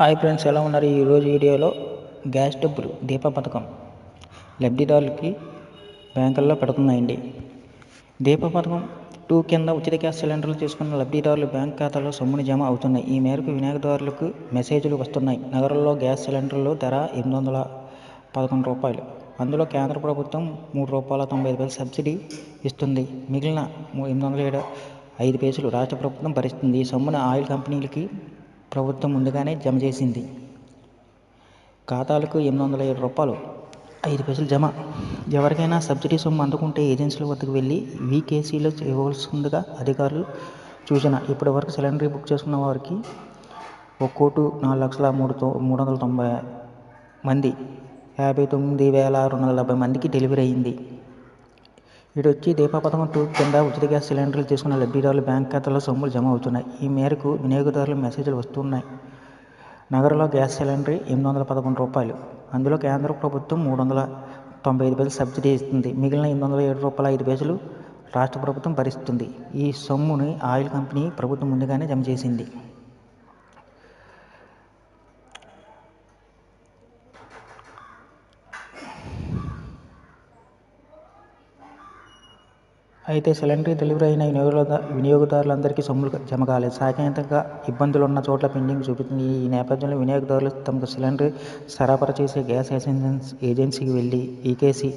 Hi friends ఎలా ఉన్నారు? ఈరోజు వీడియోలో గ్యాస్ డబ్బులు దీప పథకం లబ్ధిదారులకి బ్యాంకుల్లో పడుతున్నాయండి. దీప పథకం టూ కింద ఉచిత గ్యాస్ సిలిండర్లు తీసుకున్న లబ్ధిదారులు బ్యాంక్ ఖాతాలో సొమ్ముని జమ అవుతున్నాయి. ఈ మేరకు వినియోగదారులకు మెసేజ్లు వస్తున్నాయి. నగరంలో గ్యాస్ సిలిండర్లు ధర ఎనిమిది వందల పదకొండు రూపాయలు. అందులో కేంద్ర ప్రభుత్వం మూడు రూపాయల తొంభై ఐదు పైసలు సబ్సిడీ ఇస్తుంది. మిగిలిన ఎనిమిది వందల ఏడు ఐదు పైసలు రాష్ట్ర ప్రభుత్వం భరిస్తుంది. ఈ సొమ్మును ఆయిల్ కంపెనీలకి ప్రభుత్వం ముందుగానే జమ చేసింది. ఖాతాలకు ఎనిమిది వందల ఏడు రూపాయలు ఐదు పైసలు జమ. ఎవరికైనా సబ్సిడీ సొమ్ము అందుకుంటే ఏజెన్సీల వద్దకు వెళ్ళి వీకేసీలో చేయవలసిందిగా అధికారులు సూచన. ఇప్పటి వరకు సిలిండర్ బుక్ చేసుకున్న వారికి ఒక కోటు నాలుగు లక్షల మూడు మూడు వందల తొంభై మంది యాభై తొమ్మిది వేల రెండు వందల డెబ్బై మందికి డెలివరీ అయింది. ఇటు వచ్చి దీపా పథకం టూ కింద ఉచిత గ్యాస్ సిలిండర్లు తీసుకున్న లబ్ధిదారుల బ్యాంక్ ఖాతాలో సొమ్ములు జమ అవుతున్నాయి. ఈ మేరకు వినియోగదారుల మెసేజ్లు వస్తున్నాయి. నగరంలో గ్యాస్ సిలిండర్ ఎనిమిది వందల పదకొండు రూపాయలు. అందులో కేంద్ర ప్రభుత్వం మూడు వందల తొంభై ఐదు పైసలు సబ్సిడీ ఇస్తుంది. మిగిలిన ఎనిమిది వందల ఏడు రూపాయల ఐదు పైసలు రాష్ట్ర ప్రభుత్వం భరిస్తుంది. ఈ సొమ్ముని ఆయిల్ కంపెనీ ప్రభుత్వం ముందుగానే జమ చేసింది. అయితే సిలిండర్ డెలివరీ అయిన వినియోగదారులందరికీ సొమ్ములు జమ కాలేదు. సాంకేతిక ఇబ్బందులు ఉన్న చోట్ల పెండింగ్ చూపుతుంది ఈ నేపథ్యంలో వినియోగదారులు తమకు సిలిండర్ సరఫరా చేసే గ్యాస్ ఏజెన్స్ ఏజెన్సీకి వెళ్ళి ఈకేసీ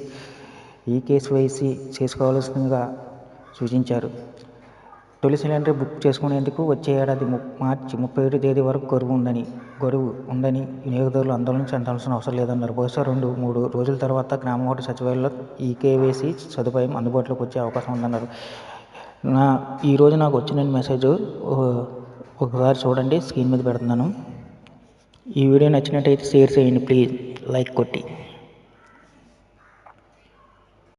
ఈకేసీవైసీ చేసుకోవాల్సిందిగా సూచించారు. తొలి సిలిండర్ బుక్ చేసుకునేందుకు వచ్చే ఏడాది మార్చి ముప్పై ఏడు తేదీ వరకు గడువు ఉందని గడువు ఉందని వినియోగదారులు ఆందోళన చెందాల్సిన అవసరం లేదన్నారు. బహుశా రెండు మూడు రోజుల తర్వాత గ్రామ వార్డు సచివాలయంలో ఈ కేవైసీ సదుపాయం అందుబాటులోకి వచ్చే అవకాశం ఉందన్నారు. నా ఈరోజు నాకు వచ్చిన మెసేజ్ ఒకసారి చూడండి స్క్రీన్ మీద పెడుతున్నాను. ఈ వీడియో నచ్చినట్టయితే షేర్ చేయండి ప్లీజ్. లైక్ కొట్టి.